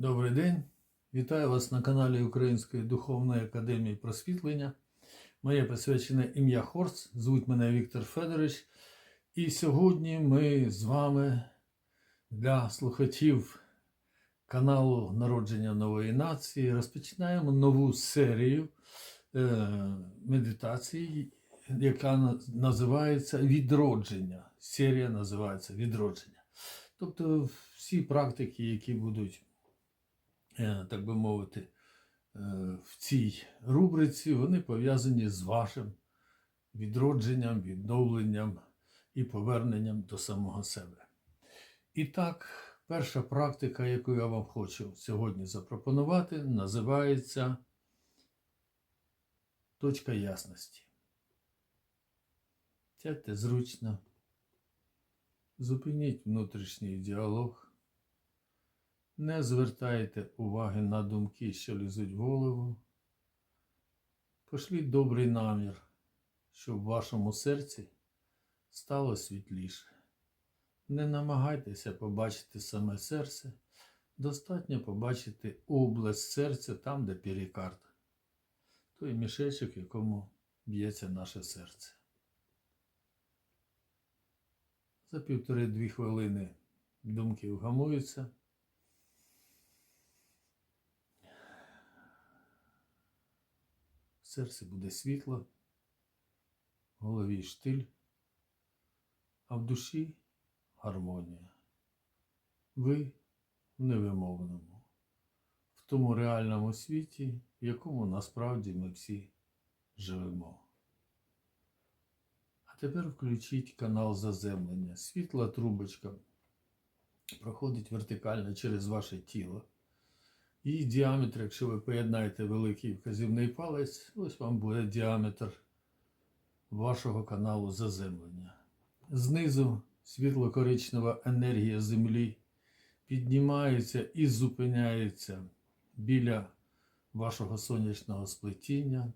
Добрий день. Вітаю вас на каналі Української духовної академії просвітлення. Моє посвячене ім'я Хорс, звуть мене Віктор Федорович. І сьогодні ми з вами для слухачів каналу Народження нової нації розпочинаємо нову серію е, медитацій, яка називається Відродження. Серія називається Відродження. Тобто всі практики, які будуть так би мовити, е, в цій рубриці, вони пов'язані з вашим відродженням, відновленням і поверненням до самого себе. І так, перша практика, яку я вам хочу сьогодні запропонувати, називається точка ясності. Сядьте зручно, зупиніть внутрішній діалог. Не звертайте уваги на думки, що лізуть в голову. Пошліть добрий намір, щоб в вашому серці стало світліше. Не намагайтеся побачити саме серце, достатньо побачити область серця там, де перикард, той мішечок, якому б'ється наше серце. За півтори-дві хвилини думки вгамуються. В серці буде світло, в голові штиль, а в душі гармонія. Ви в невимовному, в тому реальному світі, в якому насправді ми всі живемо. А тепер включіть канал заземлення. Світла трубочка проходить вертикально через ваше тіло. Її діаметр, якщо ви поєднаєте великий вказівний палець, ось вам буде діаметр вашого каналу заземлення. Знизу світло-коричнева енергія Землі піднімається і зупиняється біля вашого сонячного сплетіння.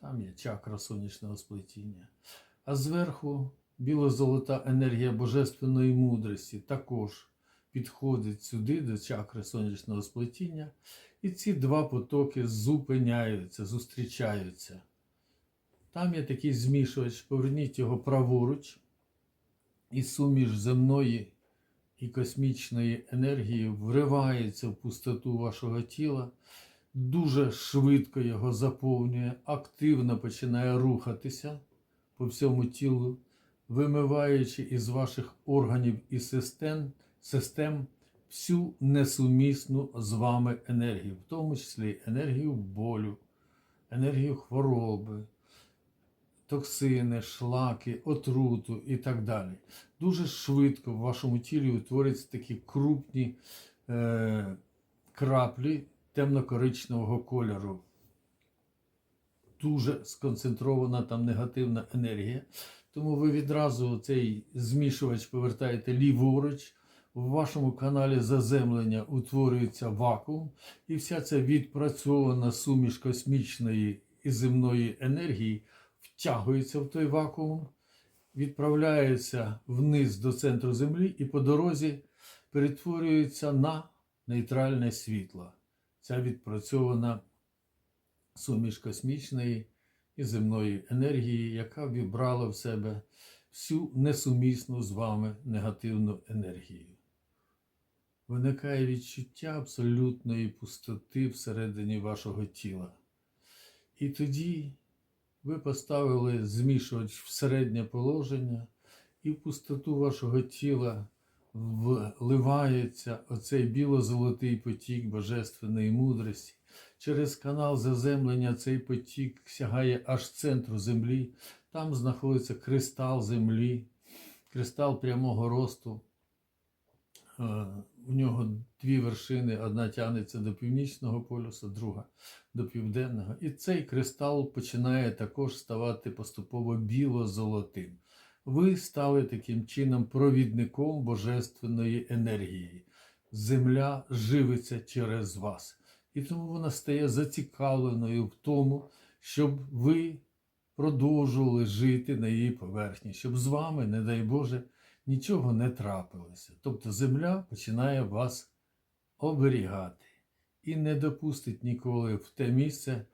Там є чакра сонячного сплетіння. А зверху біло-золота енергія божественної мудрості також підходить сюди, до чакри сонячного сплетіння, і ці два потоки зупиняються, зустрічаються. Там є такий змішувач, поверніть його праворуч, і суміш земної і космічної енергії вривається в пустоту вашого тіла, дуже швидко його заповнює, активно починає рухатися по всьому тілу, вимиваючи із ваших органів і систем, систем всю несумісну з вами енергію, в тому числі енергію болю, енергію хвороби, токсини, шлаки, отруту і так далі. Дуже швидко в вашому тілі утворюються такі крупні е, краплі темно-коричневого кольору. Дуже сконцентрована там негативна енергія. Тому ви відразу цей змішувач повертаєте ліворуч. В вашому каналі заземлення утворюється вакуум, і вся ця відпрацьована суміш космічної і земної енергії втягується в той вакуум, відправляється вниз до центру Землі і по дорозі перетворюється на нейтральне світло. Ця відпрацьована суміш космічної і земної енергії, яка вібрала в себе всю несумісну з вами негативну енергію. Виникає відчуття абсолютної пустоти всередині вашого тіла. І тоді ви поставили змішувач в середнє положення, і в пустоту вашого тіла вливається оцей біло-золотий потік божественної мудрості. Через канал заземлення цей потік сягає аж центру землі. Там знаходиться кристал землі, кристал прямого росту. Е, У нього дві вершини: одна тягнеться до північного полюса, друга до південного. І цей кристал починає також ставати поступово біло-золотим. Ви стали таким чином провідником божественної енергії. Земля живиться через вас. І тому вона стає зацікавленою в тому, щоб ви продовжували жити на її поверхні, щоб з вами, не дай Боже, нічого не трапилося. Тобто земля починає вас оберігати і не допустить ніколи в те місце,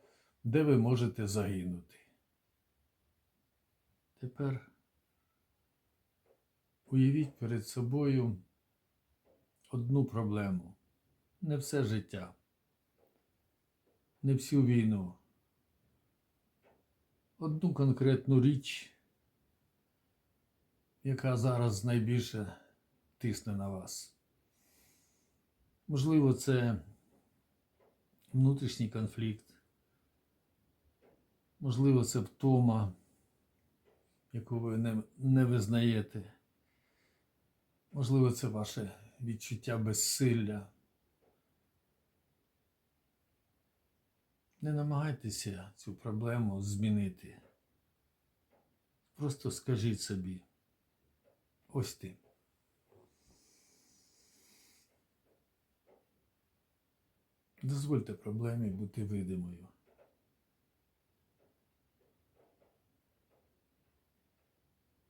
де ви можете загинути. Тепер уявіть перед собою одну проблему. Не все життя, не всю війну. Одну конкретну річ, яка зараз найбільше тисне на вас. Можливо, це внутрішній конфлікт, можливо, це втома, яку ви не, не визнаєте. Можливо, це ваше відчуття безсилля. Не намагайтеся цю проблему змінити. Просто скажіть собі, ось ти. Дозвольте проблемі бути видимою.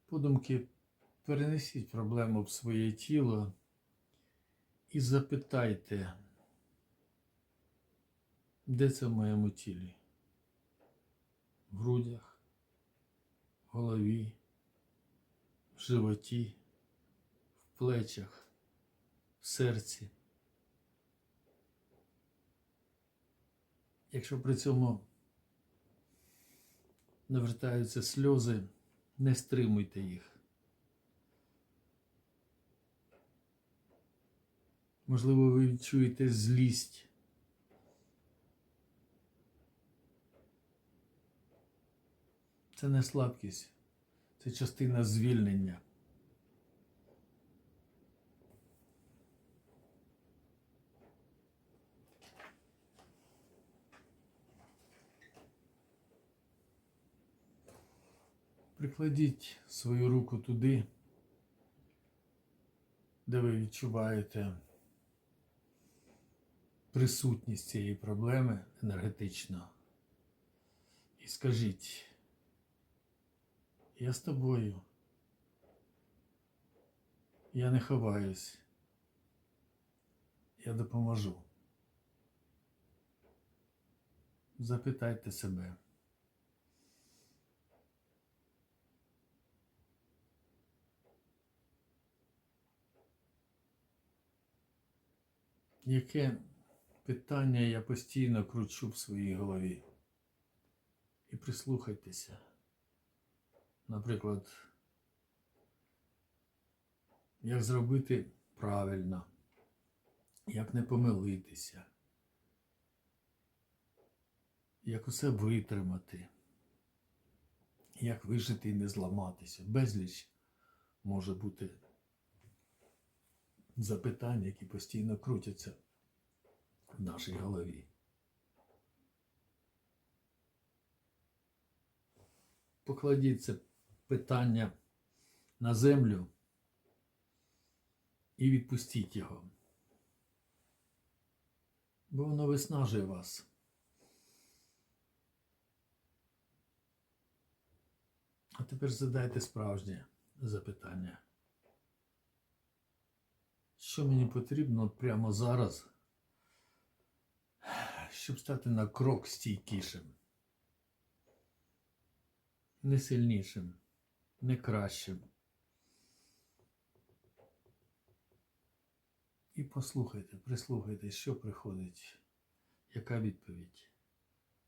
Подумки перенесіть проблему в своє тіло і запитайте, де це в моєму тілі? В грудях, в голові, в животі, в плечах, в серці. Якщо при цьому навертаються сльози, не стримуйте їх. Можливо, ви відчуєте злість. Це не слабкість, це частина звільнення. Прикладіть свою руку туди, де ви відчуваєте присутність цієї проблеми енергетично. І скажіть, я з тобою. Я не ховаюсь. Я допоможу. Запитайте себе. Яке питання я постійно кручу в своїй голові? І прислухайтеся. Наприклад, як зробити правильно, як не помилитися, як усе витримати, як вижити і не зламатися. Безліч може бути запитань, які постійно крутяться в нашій голові. Покладіть це питання на землю і відпустіть його. Бо воно виснажує вас. А тепер задайте справжнє запитання. Що мені потрібно прямо зараз, щоб стати на крок стійкішим? Не сильнішим, не кращим. І послухайте, прислухайте, що приходить, яка відповідь.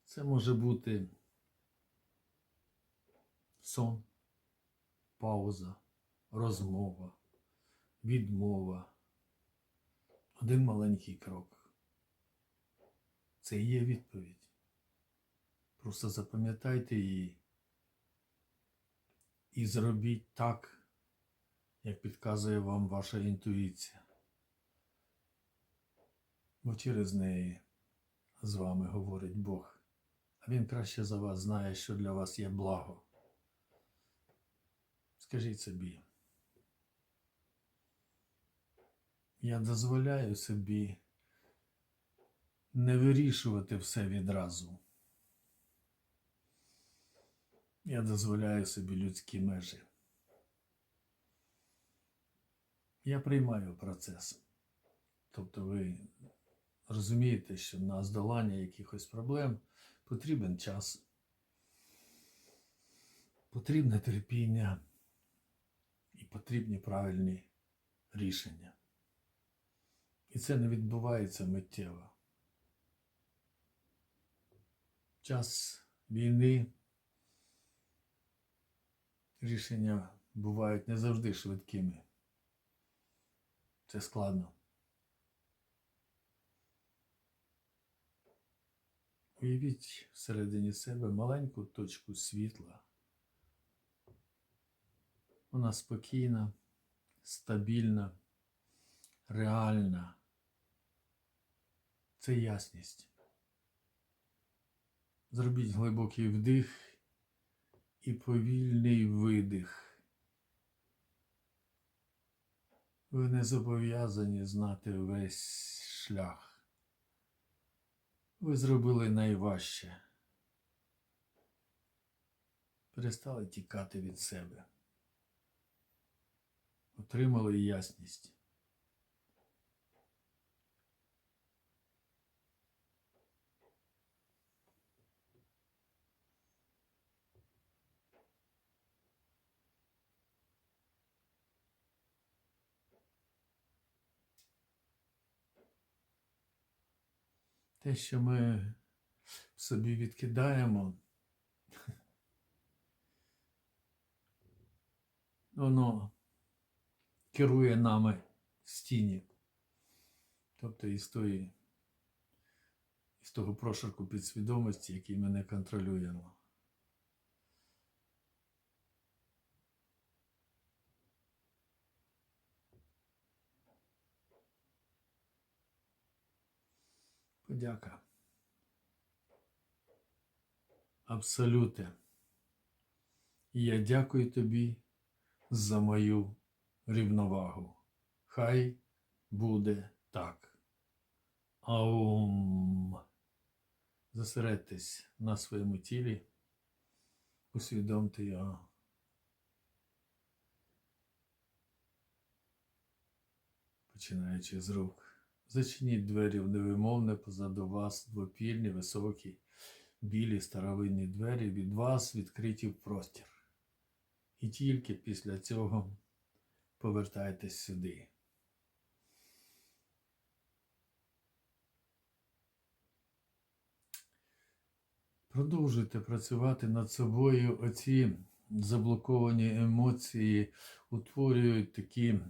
Це може бути сон, пауза, розмова, відмова, один маленький крок. Це і є відповідь. Просто запам'ятайте її і зробіть так, як підказує вам ваша інтуїція. Бо через неї з вами говорить Бог, а Він краще за вас знає, що для вас є благо. Скажіть собі, я дозволяю собі не вирішувати все відразу. Я дозволяю собі людські межі. Я приймаю процес. Тобто ви розумієте, що на здолання якихось проблем потрібен час, потрібне терпіння і потрібні правильні рішення. І це не відбувається миттєво. Час війни рішення бувають не завжди швидкими. Це складно. Уявіть всередині себе маленьку точку світла. Вона спокійна, стабільна, реальна. Це ясність. Зробіть глибокий вдих і повільний видих. Ви не зобов'язані знати весь шлях. Ви зробили найважче. Перестали тікати від себе. Отримали ясність. Те, що ми собі відкидаємо, воно керує нами в стіні. Тобто із тої, із того прошарку підсвідомості, який ми не контролюємо. Подяка. Абсолюте. Я дякую тобі за мою рівновагу. Хай буде так. Аум. Зосередьтесь на своєму тілі. Усвідомте його. Починаючи з рук. Зачиніть двері в невимовне позаду вас двопільні, високі, білі старовинні двері від вас відкриті в простір. І тільки після цього повертайтесь сюди. Продовжуйте працювати над собою. Оці заблоковані емоції утворюють такі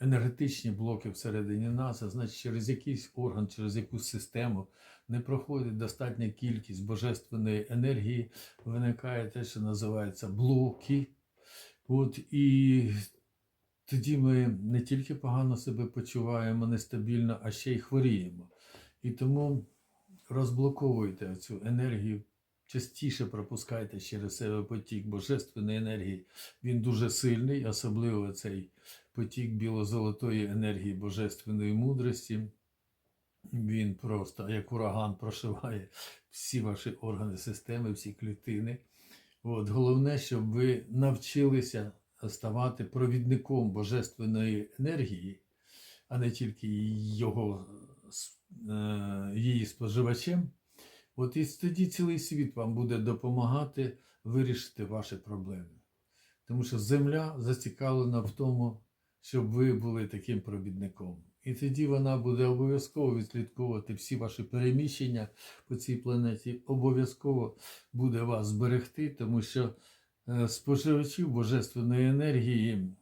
енергетичні блоки всередині нас, а значить, через якийсь орган, через якусь систему не проходить достатня кількість божественної енергії, виникає те, що називається блоки. От і тоді ми не тільки погано себе почуваємо нестабільно, а ще й хворіємо. І тому розблоковуйте цю енергію, частіше пропускайте через себе потік божественної енергії. Він дуже сильний, особливо цей потік біло-золотої енергії божественної мудрості. Він просто, як ураган, прошиває всі ваші органи системи, всі клітини. От, головне, щоб ви навчилися ставати провідником божественної енергії, а не тільки його, е, її споживачем. От і тоді цілий світ вам буде допомагати вирішити ваші проблеми. Тому що земля зацікавлена в тому, щоб ви були таким провідником. І тоді вона буде обов'язково відслідковувати всі ваші переміщення по цій планеті, обов'язково буде вас зберегти, тому що е, споживачів божественної енергії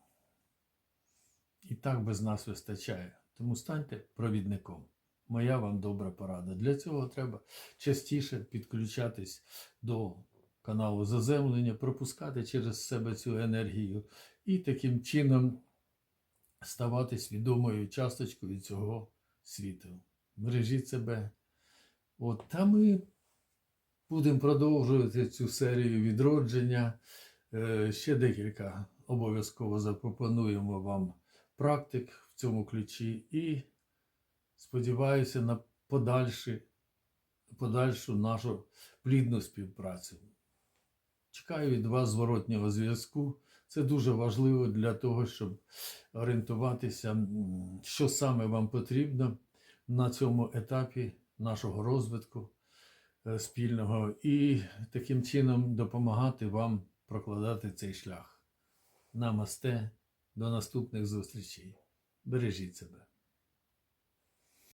і так без нас вистачає. Тому станьте провідником. Моя вам добра порада. Для цього треба частіше підключатись до каналу заземлення, пропускати через себе цю енергію і таким чином ставати свідомою часточкою цього світу. Бережіть себе. От, та ми будемо продовжувати цю серію відродження. Е, Ще декілька обов'язково запропонуємо вам практик в цьому ключі і сподіваюся на подальші, подальшу нашу плідну співпрацю. Чекаю від вас зворотнього зв'язку. Це дуже важливо для того, щоб орієнтуватися, що саме вам потрібно на цьому етапі нашого розвитку е, спільного і таким чином допомагати вам прокладати цей шлях. Намасте, до наступних зустрічей. Бережіть себе.